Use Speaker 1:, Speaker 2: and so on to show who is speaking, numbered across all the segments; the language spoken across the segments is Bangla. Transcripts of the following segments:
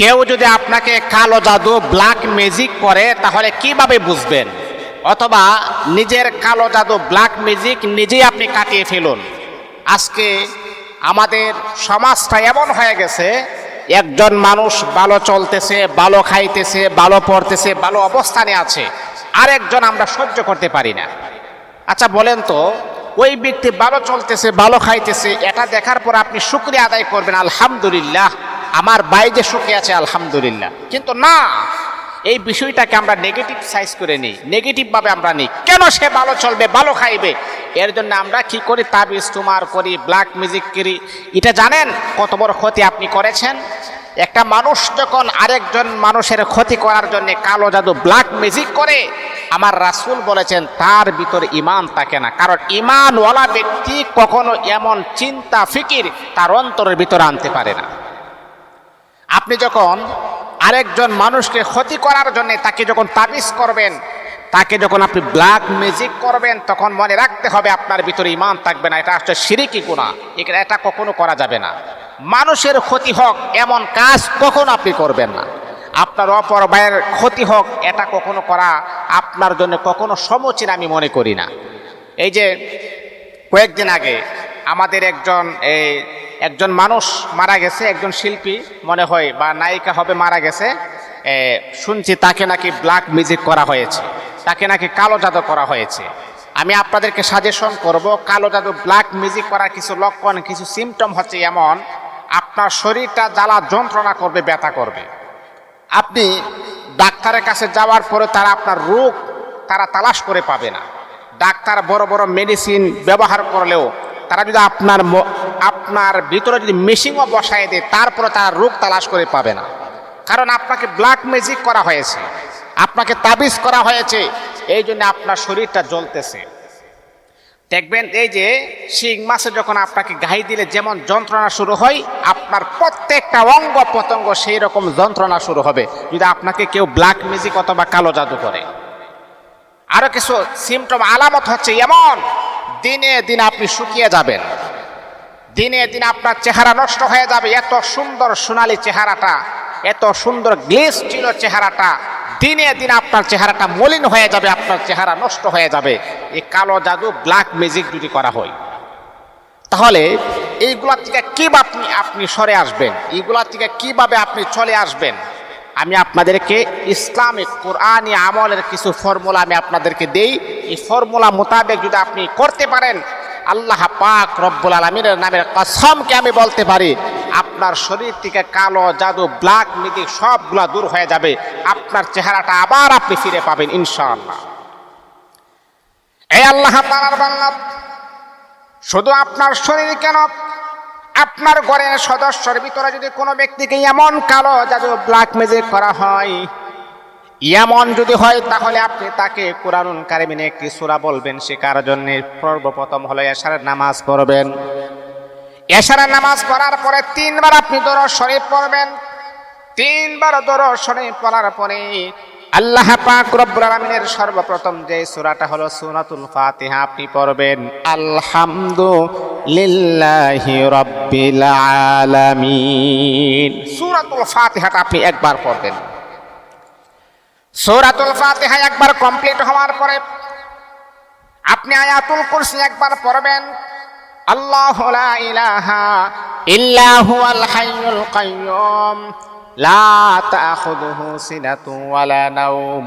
Speaker 1: কেউ যদি আপনাকে কালো জাদু ব্ল্যাক ম্যাজিক করে, তাহলে কীভাবে বুঝবেন? অথবা নিজের কালো জাদু ব্ল্যাক ম্যাজিক নিজেই আপনি কাটিয়ে ফেলুন। আজকে আমাদের সমাজটা এমন হয়ে গেছে, একজন মানুষ ভালো চলতেছে, ভালো খাইতেছে, ভালো পড়তেছে, ভালো অবস্থানে আছে, আরেকজন আমরা সহ্য করতে পারি না। আচ্ছা বলেন তো, ওই ব্যক্তি ভালো চলতেছে, ভালো খাইতেছে, এটা দেখার পর আপনি শুক্রিয়া আদায় করবেন, আলহামদুলিল্লাহ। আমার বাইরে সুখে আছে, আলহামদুলিল্লাহ। কিন্তু না, এই বিষয়টাকে আমরা নেগেটিভ সাইজ করে নিই নেগেটিভভাবে আমরা নিই। কেন সে ভালো চলবে, ভালো খাইবে? এর জন্য আমরা কি করি? তাবিজ, তোমার করি ব্ল্যাক মিউজিক করি। এটা জানেন কত বড় ক্ষতি আপনি করেছেন? একটা মানুষ যখন আরেকজন মানুষের ক্ষতি করার জন্য কালো জাদু ব্ল্যাক মিউজিক করে, আমার রাসূল বলেছেন, তার ভিতরে ইমান থাকে না। কারণ ইমানওয়ালা ব্যক্তি কখনো এমন চিন্তা, ফিকির তার অন্তরের ভিতরে আনতে পারে না। আপনি যখন আরেকজন মানুষকে ক্ষতি করার জন্য তাকে যখন তাবিজ করবেন, তাকে যখন আপনি ব্ল্যাক ম্যাজিক করবেন, তখন মনে রাখতে হবে আপনার ভিতরে ইমান থাকবে না। এটা হচ্ছে সিরিকি গুণা এটা কখনো করা যাবে না। মানুষের ক্ষতি হোক, এমন কাজ কখনো আপনি করবেন না। আপনার অপর ভাইয়ের ক্ষতি হোক, এটা কখনো করা আপনার জন্য কখনো সমীচীন আমি মনে করি না। এই যে, কয়েকদিন আগে আমাদের একজন এই একজন মানুষ মারা গেছে, একজন শিল্পী মনে হয়, বা নায়িকা হবে মারা গেছে শুনছি তাকে নাকি ব্ল্যাক মিউজিক করা হয়েছে, তাকে নাকি কালো জাদু করা হয়েছে। আমি আপনাদেরকে সাজেশন করব, কালো জাদু ব্ল্যাক মিউজিক করার কিছু লক্ষণ, কিছু সিমটম হচ্ছে এমন, আপনার শরীরটা জ্বালা যন্ত্রণা করবে, ব্যথা করবে। আপনি ডাক্তারের কাছে যাওয়ার পরে তারা আপনার রোগ, তারা তালাশ করে পাবে না। ডাক্তার বড় বড় মেডিসিন ব্যবহার করলেও তারা যদি আপনার আপনার ভিতরে যদি মেশিনও বসায় দেয়, তারপরে তারা রোগ তালাশ করে পাবে না। কারণ আপনাকে ব্ল্যাক ম্যাজিক করা হয়েছে, আপনাকে তাবিজ করা হয়েছে, এই জন্য আপনার শরীরটা জ্বলতেছে। দেখবেন এই যে শিং মাসে যখন আপনাকে গাই দিলে যেমন যন্ত্রণা শুরু হয়, আপনার প্রত্যেকটা অঙ্গ প্রত্যঙ্গ সেই রকম যন্ত্রণা শুরু হবে, যদি আপনাকে কেউ ব্ল্যাক ম্যাজিক অথবা কালো জাদু করে। আরও কিছু সিমটম আলামত হচ্ছে এমন দিনে দিন আপনি শুকিয়ে যাবেন। দিনে দিন আপনার চেহারা নষ্ট হয়ে যাবে। এত সুন্দর সোনালী চেহারাটা, এত সুন্দর গ্লেস ছিল চেহারাটা, দিনে দিন আপনার চেহারাটা মলিন হয়ে যাবে, আপনার চেহারা নষ্ট হয়ে যাবে। এই কালো জাদু ব্ল্যাক ম্যাজিক যদি করা হয়। তাহলে এইগুলার থেকে কীভাবে আপনি আপনি সরে আসবেন? এইগুলার থেকে কীভাবে আপনি চলে আসবেন? আমি আপনাদেরকে ইসলামিক কোরআনি আমলের কিছু ফর্মুলা আমি আপনাদেরকে দেই। এই ফর্মুলা মোতাবেক যদি আপনি করতে পারেন, আল্লাহ পাক রব্বুল আলমিনের নামের কসমকে আমি বলতে পারি, আপনার শরীর থেকে কালো, জাদু, ব্ল্যাক মিদি সবগুলা দূর হয়ে যাবে। আপনার চেহারাটা আবার আপনি ফিরে পাবেন, ইনশাআল্লাহ। এই আল্লাহ শুধু আপনার শরীর কেন আপনার ঘরের সদস্যের ভিতরে যদি কোনো ব্যক্তিকে এমন কালো জাদু ব্ল্যাক ম্যাজিক করা হয়, এমন যদি হয়, তাহলে আপনি তাকে কোরআনুল কারিমিনে একটি সূরা বলবেন। সে কার জন্য? সর্বপ্রথম হলো এশারের নামাজ পড়বেন। এশারের নামাজ পড়ার পরে তিনবার আপনি দরজ শরীফ পড়বেন। তিনবার দরজ শরীফ পড়ার পরে আল্লাহ পাক রব্বুল আলামিনের সর্বপ্রথম যে সূরাটা হলো সূরাতুল ফাতিহা, আপনি পড়বেন আলহামদুলিল্লাহি রাব্বিল আলামিন। সূরাতুল ফাতিহাটা আপনি একবার পড়বেন। সূরাতুল ফাতিহা একবার কমপ্লিট হওয়ার পরে আপনি আয়াতুল কুরসি একবার পড়বেন। আল্লাহু লা ইলাহা ইল্লা হুয়াল হাইয়ুল কাইয়্যুম লা তাখুযুহু সিনাতুন ওয়ালা নাওম।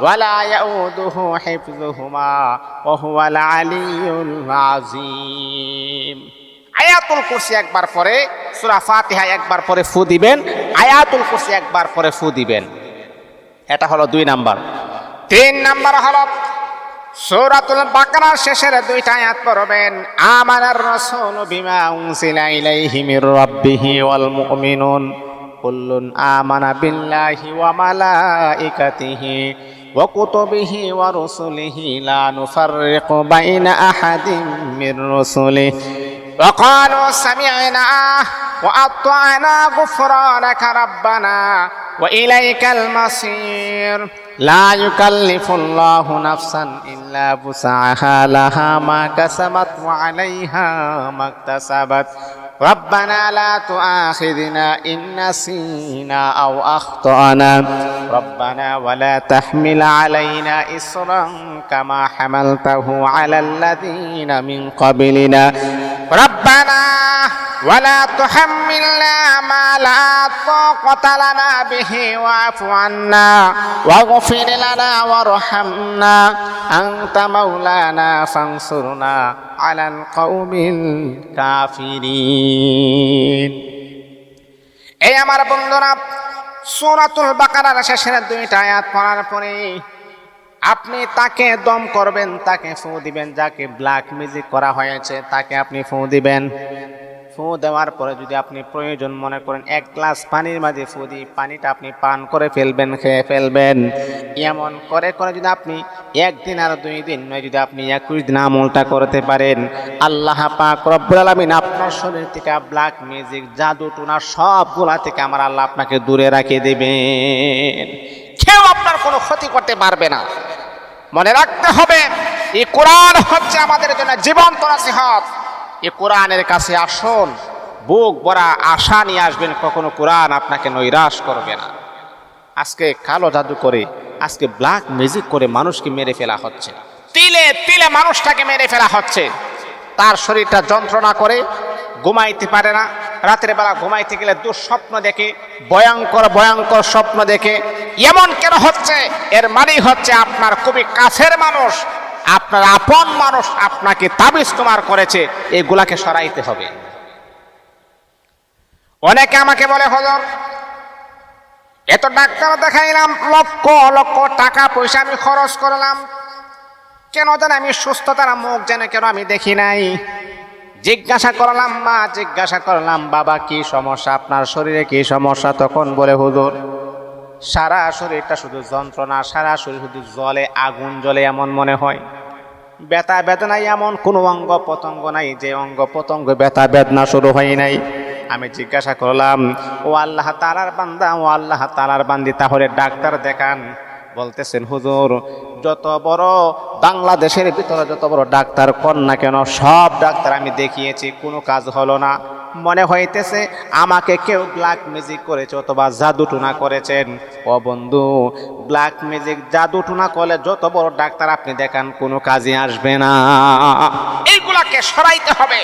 Speaker 1: ولا يؤوده حفظهما وهو العلي العظيم আয়াতুল কুরসি একবার পরে সূরা ফাতিহা একবার পরে ফু দিবেন আয়াতুল কুরসি একবার পরে ফু দিবেন এটা হলো দুই নাম্বার তিন নাম্বার হলো সূরাতুল বাকারার শেষের দুইটা আয়াত পড়বেন আমানার রাসূল বিমা উনসিলা ইলাইহি মির রাব্বিহি ওয়াল মুমিনুন কুল্লুন আমানা বিল্লাহি ওয়া মালাইকাতিহি وكتبه ورسله لا نفرق بين أحد من رسله. وقالوا سمعنا وأطعنا غفرانك ربنا وإليك المصير. لا يكلف الله نفسا إلا وسعها لها ما كسبت وعليها ما اكتسبت. ربنا لا تؤاخذنا إن نسينا أو أخطأنا. ربنا ولا تحمل علينا إصرا كما حملته على الذين من قبلنا ربنا ولا تحملنا ما لا طاقة لنا به واعف عنا واغفر لنا وارحمنا أنت مولانا فانصرنا على القوم الكافرين এই আমার বন্ধুরা সূরাতুল বাকারার শেষের দুইটা আয়াত পড়ার পরে আপনি তাকে দম করবেন, তাকে ফু দিবেন, যাকে ব্ল্যাক মিউজিক করা হয়েছে, তাকে আপনি ফু দিবেন। ফু দেওয়ার পরে যদি আপনি প্রয়োজন মনে করেন এক গ্লাস পানির মাঝে ফু দিয়ে পানিটা আপনি পান করে ফেলবেন, খেয়ে ফেলবেন। এমন করে করে যদি আপনি একদিন আর দুই দিন নয়, যদি আপনি একুশ দিন আমলটা করতে পারেন। আল্লাহ পাক রব্বুল আলামিন আপনার শরীর থেকে ব্ল্যাক মিউজিক জাদু, টুনা সবগুলা থেকে আমার আল্লাহ আপনাকে দূরে রাখিয়ে দেবেন। কেউ আপনার কোনো ক্ষতি করতে পারবে না। মনে রাখতে হবে, এই কোরআন হচ্ছে আমাদের জন্য জীবন্ত নসিহত। এই কোরআনের কাছে আসুন, বুক ভরা আশা নিয়ে আসবেন, কখনো কোরআন আপনাকে নৈরাশ করবে না। আজকে কালো জাদু করে, আজকে ব্ল্যাক ম্যাজিক করে মানুষকে মেরে ফেলা হচ্ছে। তিলে তিলে মানুষটাকে মেরে ফেলা হচ্ছে। তার শরীরটা যন্ত্রণা করে, ঘুমাইতে পারে না। রাতের বেলা ঘুমাইতে গেলে দুঃস্বপ্ন দেখে, ভয়ঙ্কর ভয়ঙ্কর স্বপ্ন দেখে, এমন কেন হচ্ছে? এর মানেই হচ্ছে আপনার খুবই কাছের মানুষ আপনার আপন মানুষ আপনাকে তাবিজ তোমার করেছে, এগুলাকে সরাইতে হবে। অনেকে আমাকে বলে, হজর, এত ডাক্তার দেখাইলাম, লক্ষ লক্ষ টাকা পয়সা আমি খরচ করলাম। কেন যেন আমি সুস্থতার মুখ যেন কেন আমি দেখি নাই? জিজ্ঞাসা করলাম, মা, জিজ্ঞাসা করলাম, বাবা, কি সমস্যা? আপনার শরীরে কি সমস্যা? তখন বলে, হুজুর সারা শরীরটা শুধু যন্ত্রণা, সারা শরীর শুধু জলে, আগুন জলে এমন মনে হয়। ব্যথা বেদনায় এমন, কোনো অঙ্গ পতঙ্গ নাই যে অঙ্গ পতঙ্গ ব্যথা বেদনা শুরু হয় নাই। আমি জিজ্ঞাসা করলাম, ও আল্লাহ তালার বান্দা, ও আল্লাহ তালার বান্দি, তাহলে ডাক্তার দেখান। বলতেছেন, হুজুর, যত বড় বাংলাদেশের ভিতরে যত বড় ডাক্তার কর না কেন, সব ডাক্তার আমি দেখিয়েছি, কোনো কাজ হলো না। মনে হইতেছে আমাকে কেউ ব্ল্যাক ম্যাজিক করেছে অথবা জাদু টুনা করেছেন। ও বন্ধু ব্ল্যাক ম্যাজিক জাদু টুনা করলে যত বড় ডাক্তার আপনি দেখান, কোনো কাজে আসবে না। এইগুলাকে সরাইতে হবে।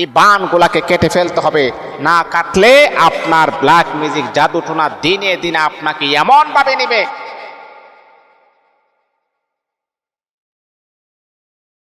Speaker 1: এই বানগুলাকে কেটে ফেলতে হবে। না কাটলে আপনার ব্ল্যাক ম্যাজিক জাদু টুনা দিনে দিনে আপনাকে এমনভাবে নেবে